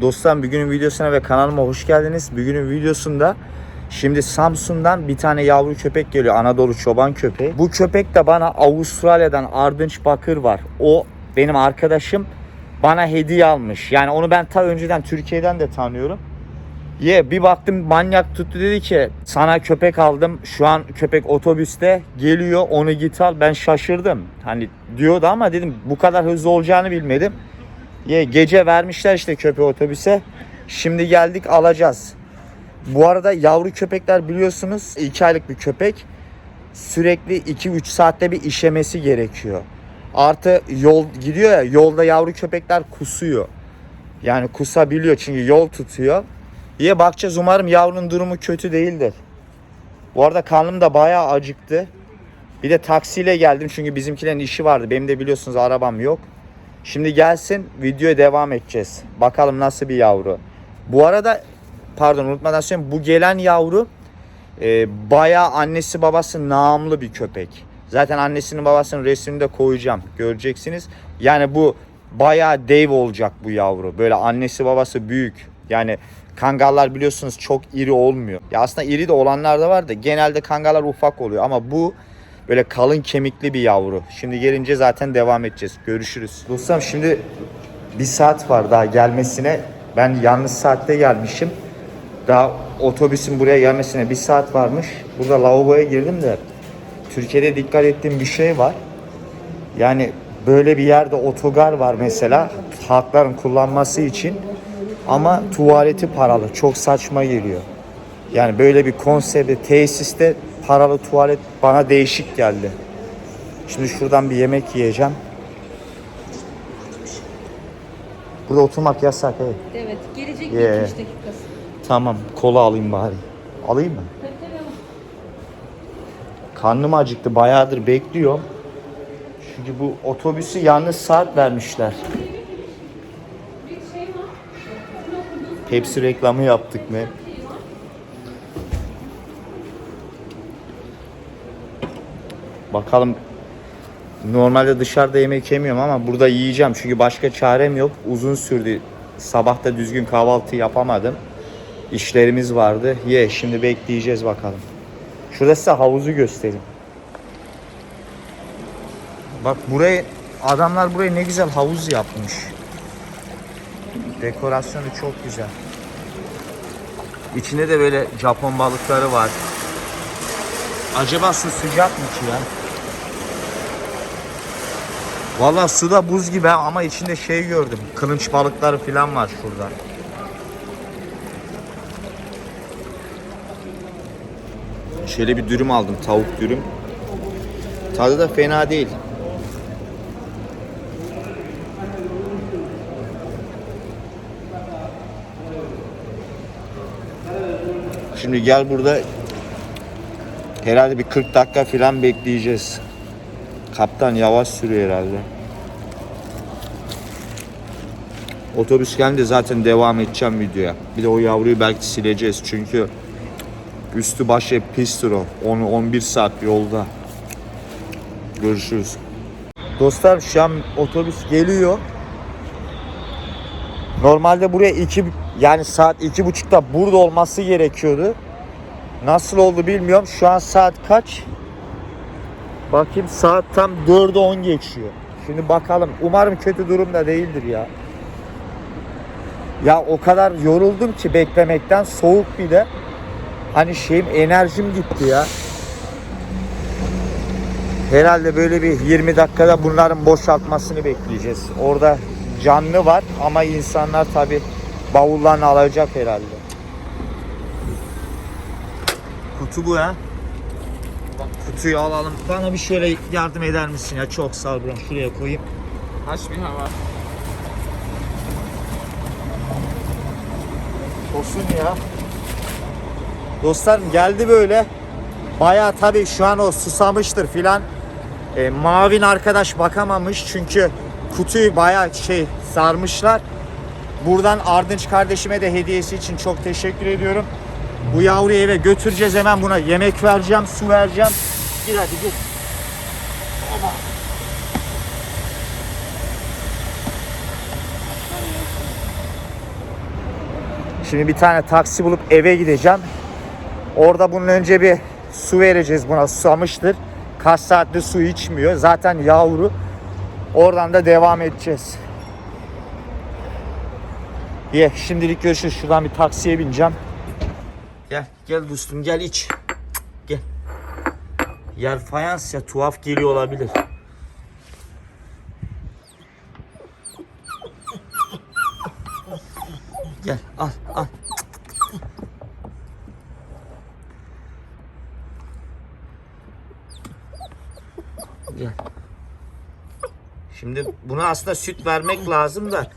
Dostlar bugünün videosuna ve kanalıma hoş geldiniz. Bugünün videosunda şimdi Samsun'dan bir tane yavru köpek geliyor. Anadolu çoban köpeği. Bu köpek de bana Avustralya'dan Ardınç Bakır var. O benim arkadaşım bana hediye almış. Yani onu ben ta önceden Türkiye'den de tanıyorum. Ye bir baktım manyak tuttu dedi ki sana köpek aldım. Şu an köpek otobüste geliyor onu git al. Ben şaşırdım. Hani diyordu ama dedim bu kadar hızlı olacağını bilmedim. Ye gece vermişler işte köpeği otobüse. Şimdi geldik alacağız. Bu arada yavru köpekler biliyorsunuz 2 aylık bir köpek. Sürekli 2-3 saatte bir işemesi gerekiyor. Artı yol gidiyor ya yolda yavru köpekler kusuyor. Yani kusabiliyor çünkü yol tutuyor. İyi bakacağız umarım yavrunun durumu kötü değildir. Bu arada karnım da bayağı acıktı. Bir de taksiyle geldim çünkü bizimkilerin işi vardı. Benim de biliyorsunuz arabam yok. Şimdi gelsin videoya devam edeceğiz. Bakalım nasıl bir yavru. Bu arada pardon unutmadan söyleyeyim bu gelen yavru e, bayağı annesi babası namlı bir köpek. Zaten annesinin babasının resmini de koyacağım. Göreceksiniz. Yani bu bayağı dev olacak bu yavru. Böyle annesi babası büyük. Yani kangallar biliyorsunuz çok iri olmuyor. Ya aslında iri de olanlar da var da genelde kangallar ufak oluyor ama bu böyle kalın kemikli bir yavru. Şimdi gelince zaten devam edeceğiz. Görüşürüz. Dostum şimdi bir saat var daha gelmesine. Ben yanlış saatte gelmişim. Daha otobüsün buraya gelmesine bir saat varmış. Burada lavaboya girdim de Türkiye'de dikkat ettiğim bir şey var. Yani böyle bir yerde otogar var mesela halkların kullanması için ama tuvaleti paralı. Çok saçma geliyor. Yani böyle bir konsepte tesiste paralı tuvalet bana değişik geldi. Şimdi şuradan bir yemek yiyeceğim. Burada oturmak yasak evet. Evet, gelecek Yeah. 2-3 dakikası. Tamam kola alayım bari. Alayım mı? Karnım acıktı bayağıdır bekliyorum. Çünkü bu otobüsü yalnız saat vermişler. Hepsi reklamı yaptık mı? Bakalım normalde dışarıda yemek yemiyorum ama burada yiyeceğim çünkü başka çarem yok. Uzun sürdü. Sabah da düzgün kahvaltı yapamadım. İşlerimiz vardı. Ye şimdi bekleyeceğiz bakalım. Şurada size havuzu göstereyim. Bak buraya adamlar buraya ne güzel havuz yapmış. Dekorasyonu çok güzel. İçinde de böyle Japon balıkları var. Acaba su sıcak mı ki ya? Valla su da buz gibi ama içinde şey gördüm. Kılınç balıkları falan var şurada. Şöyle bir dürüm aldım. Tavuk dürüm. Tadı da fena değil. Şimdi gel burada herhalde bir 40 dakika falan bekleyeceğiz. Kaptan yavaş sürüyor herhalde. Otobüs gelince zaten devam edeceğim videoya. Bir de o yavruyu belki sileceğiz çünkü üstü başı hep pistir o. 10-11 saat yolda. Görüşürüz. Dostlar şu an otobüs geliyor. Normalde buraya iki yani saat iki buçukta burada olması gerekiyordu. Nasıl oldu bilmiyorum. Şu an saat kaç? Bakayım saat tam 4'e 10 geçiyor. Şimdi bakalım. Umarım kötü durumda değildir ya. Ya o kadar yoruldum ki beklemekten. Soğuk bir de. Hani şeyim enerjim gitti ya. Herhalde böyle bir 20 dakikada bunların boşaltmasını bekleyeceğiz. Orada canlı var ama insanlar tabi bavullarını alacak herhalde. Kutu bu ha. Kutuyu alalım. Bana bir şöyle yardım eder misin ya? Çok sağ ol bro. Şuraya koyayım. Aç bir hava. Olsun ya. Dostlarım geldi böyle. Baya tabii şu an o susamıştır filan. E, Mavin arkadaş bakamamış çünkü kutuyu baya şey sarmışlar. Buradan Ardınç kardeşime de hediyesi için çok teşekkür ediyorum. Bu yavruyu eve götüreceğiz hemen buna yemek vereceğim, su vereceğim. Gir hadi gir. Oba. Şimdi bir tane taksi bulup eve gideceğim. Orada bunun önce bir su vereceğiz buna susamıştır. Kaç saattir su içmiyor. Zaten yavru. Oradan da devam edeceğiz. Ye şimdilik görüşürüz. Şuradan bir taksiye bineceğim. Gel gel dostum gel iç. Yer fayans ya tuhaf geliyor olabilir. Gel al al. Gel. Şimdi buna aslında süt vermek lazım da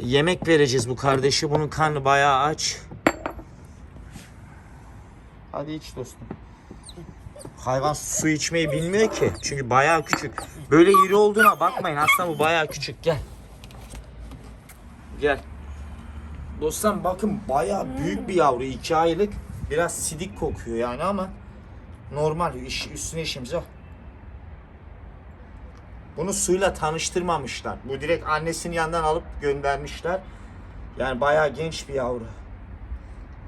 yemek vereceğiz bu kardeşi. Bunun karnı bayağı aç. Hadi iç dostum. Hayvan su içmeyi bilmiyor ki. Çünkü bayağı küçük. Böyle iri olduğuna bakmayın. Aslında bu bayağı küçük. Gel. Gel. Dostum bakın bayağı büyük bir yavru. 2 aylık. Biraz sidik kokuyor yani ama normal. İş, üstüne işimiz yok. Bunu suyla tanıştırmamışlar. Bu direkt annesinin yanından alıp göndermişler. Yani bayağı genç bir yavru.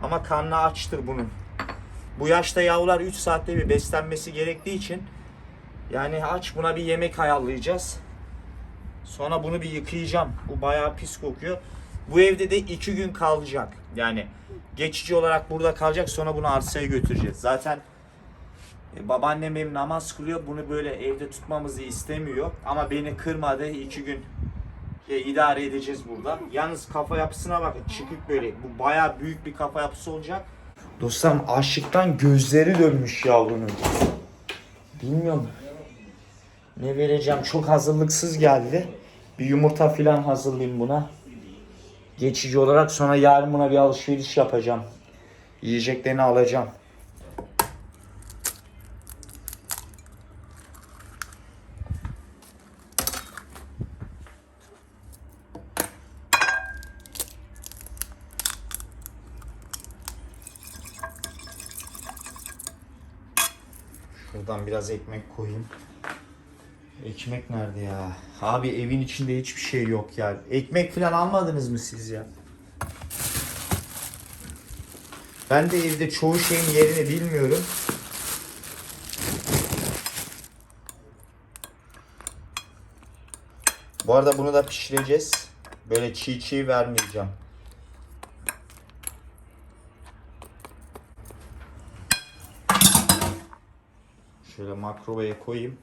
Ama karnı açtır bunun. Bu yaşta yavrular 3 saatte bir beslenmesi gerektiği için yani aç buna bir yemek ayarlayacağız. Sonra bunu bir yıkayacağım. Bu bayağı pis kokuyor. Bu evde de 2 gün kalacak. Yani geçici olarak burada kalacak sonra bunu arsaya götüreceğiz. Zaten e, babaannem benim namaz kılıyor. Bunu böyle evde tutmamızı istemiyor. Ama beni kırmadı. 2 gün e, idare edeceğiz burada. Yalnız kafa yapısına bakın. Çıkık böyle. Bu bayağı büyük bir kafa yapısı olacak. Dostum açlıktan gözleri dönmüş yavrunun. Bilmiyorum. Ne vereceğim? Çok hazırlıksız geldi. Bir yumurta filan hazırlayayım buna. Geçici olarak sonra yarın buna bir alışveriş yapacağım. Yiyeceklerini alacağım. Şuradan biraz ekmek koyayım. Ekmek nerede ya? Abi evin içinde hiçbir şey yok ya. Ekmek falan almadınız mı siz ya? Ben de evde çoğu şeyin yerini bilmiyorum. Bu arada bunu da pişireceğiz. Böyle çiğ çiğ vermeyeceğim. Şöyle makrovaya koyayım.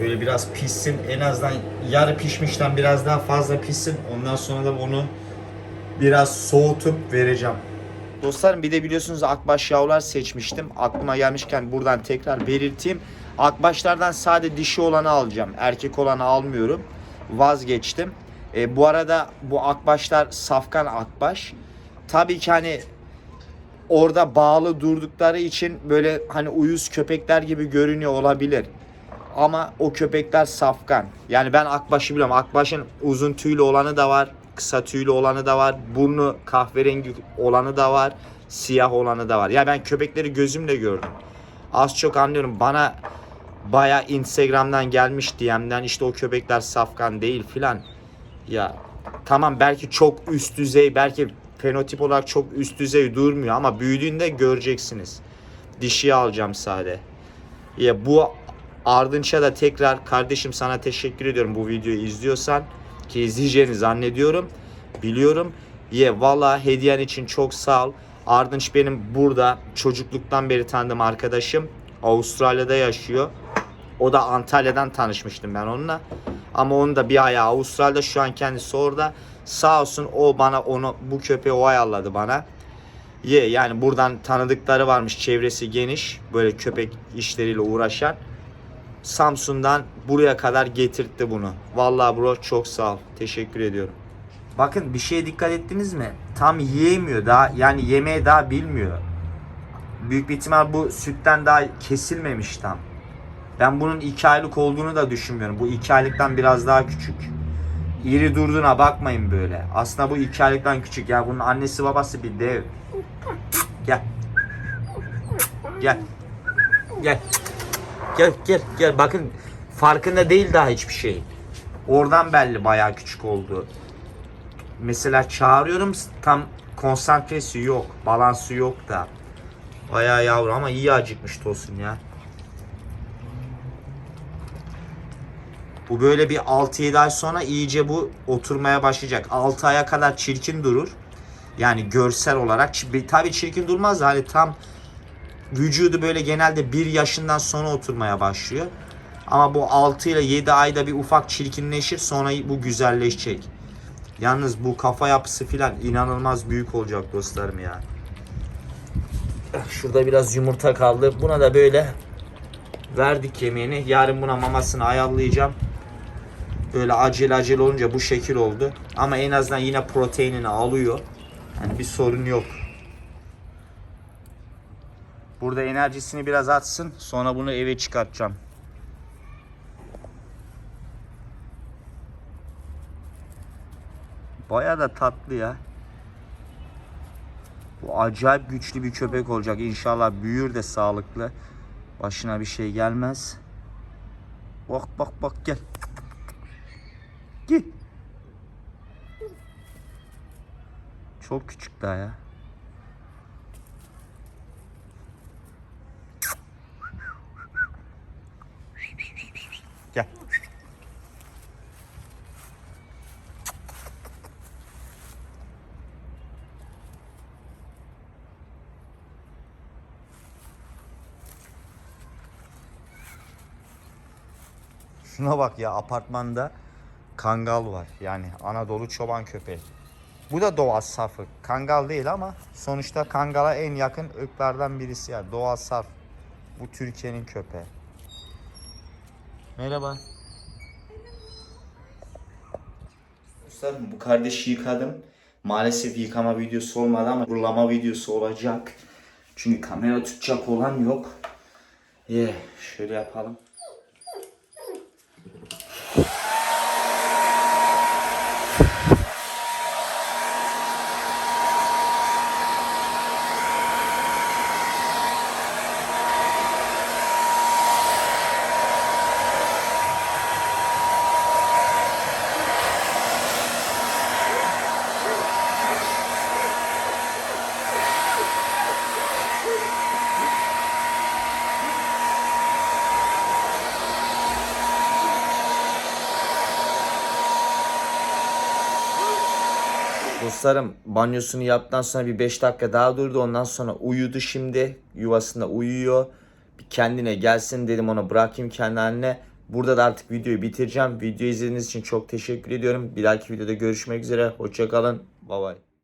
Böyle biraz pişsin. En azından yarı pişmişten biraz daha fazla pişsin. Ondan sonra da onu biraz soğutup vereceğim. Dostlarım bir de biliyorsunuz akbaş yavrular seçmiştim. Aklıma gelmişken buradan tekrar belirteyim. Akbaşlardan sade dişi olanı alacağım. Erkek olanı almıyorum. Vazgeçtim. E, bu arada bu akbaşlar safkan akbaş. Tabii ki hani orada bağlı durdukları için böyle hani uyuz köpekler gibi görünüyor olabilir. Ama o köpekler safkan. Yani ben akbaşı biliyorum. Akbaşın uzun tüylü olanı da var. Kısa tüylü olanı da var. Burnu kahverengi olanı da var. Siyah olanı da var. Ya ben köpekleri gözümle gördüm. Az çok anlıyorum. Bana baya Instagram'dan gelmiş DM'den işte o köpekler safkan değil filan. Ya tamam belki çok üst düzey belki fenotip olarak çok üst düzey durmuyor ama büyüdüğünde göreceksiniz. Dişi alacağım sade. Ya bu Ardınç'a da tekrar kardeşim sana teşekkür ediyorum bu videoyu izliyorsan ki izleyeceğini zannediyorum. Biliyorum. Ye valla hediyen için çok sağ ol. Ardınç benim burada çocukluktan beri tanıdığım arkadaşım. Avustralya'da yaşıyor. O da Antalya'dan tanışmıştım ben onunla. Ama onun da bir ayağı Avustralya'da şu an kendisi orada. Sağ olsun o bana onu bu köpeği o ayarladı bana. Ye yani buradan tanıdıkları varmış çevresi geniş böyle köpek işleriyle uğraşan. Samsun'dan buraya kadar getirtti bunu. Vallahi bro çok sağ ol. Teşekkür ediyorum. Bakın bir şeye dikkat ettiniz mi? Tam yiyemiyor daha yani yemeği daha bilmiyor. Büyük bir ihtimal bu sütten daha kesilmemiş tam. Ben bunun 2 aylık olduğunu da düşünmüyorum. Bu 2 aylıktan biraz daha küçük. İri durduğuna bakmayın böyle. Aslında bu 2 aylıktan küçük. Ya bunun annesi babası bir dev. Gel. Gel. Gel. Gel gel gel bakın farkında değil daha hiçbir şey. Oradan belli bayağı küçük oldu. Mesela çağırıyorum tam konsantresi yok. Balansı yok da. Bayağı yavru ama iyi acıkmış Tosun ya. Bu böyle bir 6-7 ay sonra iyice bu oturmaya başlayacak. 6 aya kadar çirkin durur. Yani görsel olarak tabii çirkin durmaz da hani tam vücudu böyle genelde 1 yaşından sonra oturmaya başlıyor. Ama bu 6 ile 7 ayda bir ufak çirkinleşir sonra bu güzelleşecek. Yalnız bu kafa yapısı filan inanılmaz büyük olacak dostlarım ya. Şurada biraz yumurta kaldı. Buna da böyle verdik yemeğini. Yarın buna mamasını ayarlayacağım. Böyle acele acele olunca bu şekil oldu. Ama en azından yine proteinini alıyor. Yani bir sorun yok. Burada enerjisini biraz atsın. Sonra bunu eve çıkartacağım. Baya da tatlı ya. Bu acayip güçlü bir köpek olacak. İnşallah büyür de sağlıklı. Başına bir şey gelmez. Bak bak bak. Gel. Çok küçük daha ya. Gel. Şuna bak ya apartmanda kangal var. Yani Anadolu çoban köpeği. Bu da doğal safı. Kangal değil ama sonuçta kangala en yakın ırklardan birisi yani doğal saf. Bu Türkiye'nin köpeği. Merhaba. Dostlar bu kardeşi yıkadım. Maalesef yıkama videosu olmadı ama kurulama videosu olacak. Çünkü kamera tutacak olan yok. Yeah, şöyle yapalım. Dostlarım banyosunu yaptıktan sonra bir 5 dakika daha durdu. Ondan sonra uyudu şimdi. Yuvasında uyuyor. Bir kendine gelsin dedim ona bırakayım kendi haline. Burada da artık videoyu bitireceğim. Videoyu izlediğiniz için çok teşekkür ediyorum. Bir dahaki videoda görüşmek üzere. Hoşçakalın. Bay bay.